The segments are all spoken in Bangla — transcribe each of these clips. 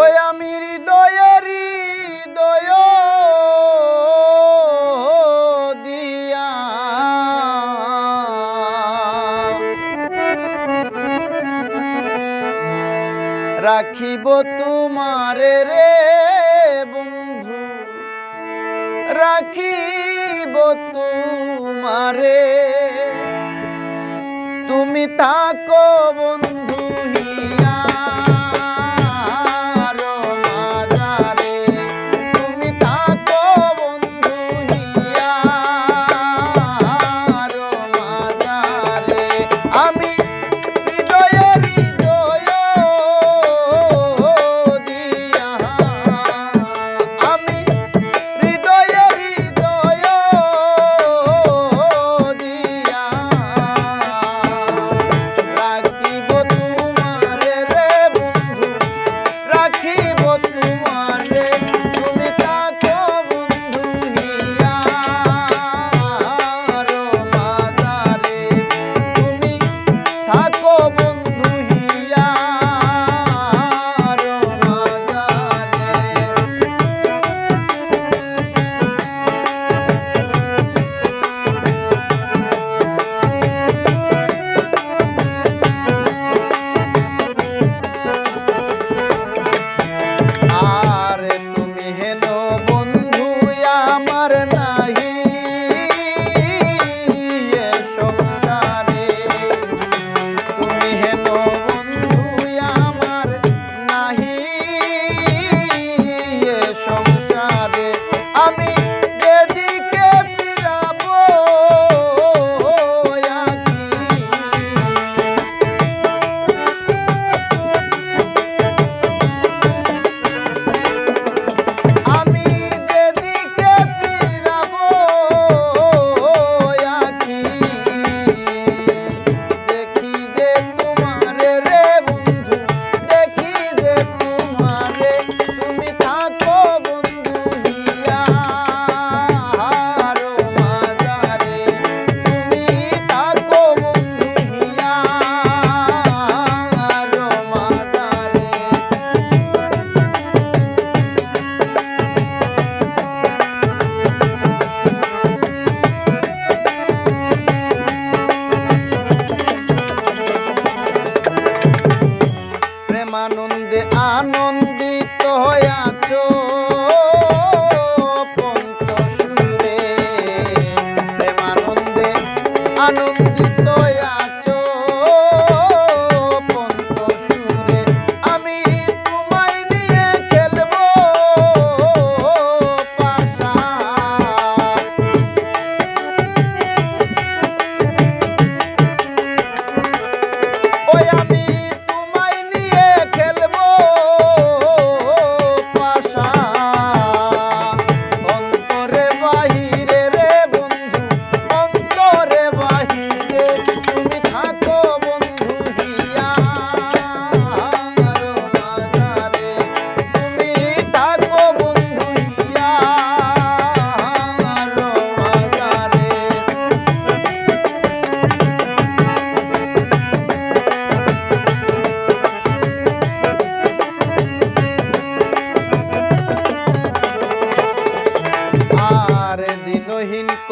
ওই আমি হৃদয়েরই দয় দিয়া। রাখিব তোমারে রে বন্ধু রাখিব তোমারে। তুমি তাক বন্ধু আনন্দে আনন্দিত হয়ে আছো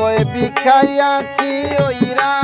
কয় বিখাইয়াছি ওইরা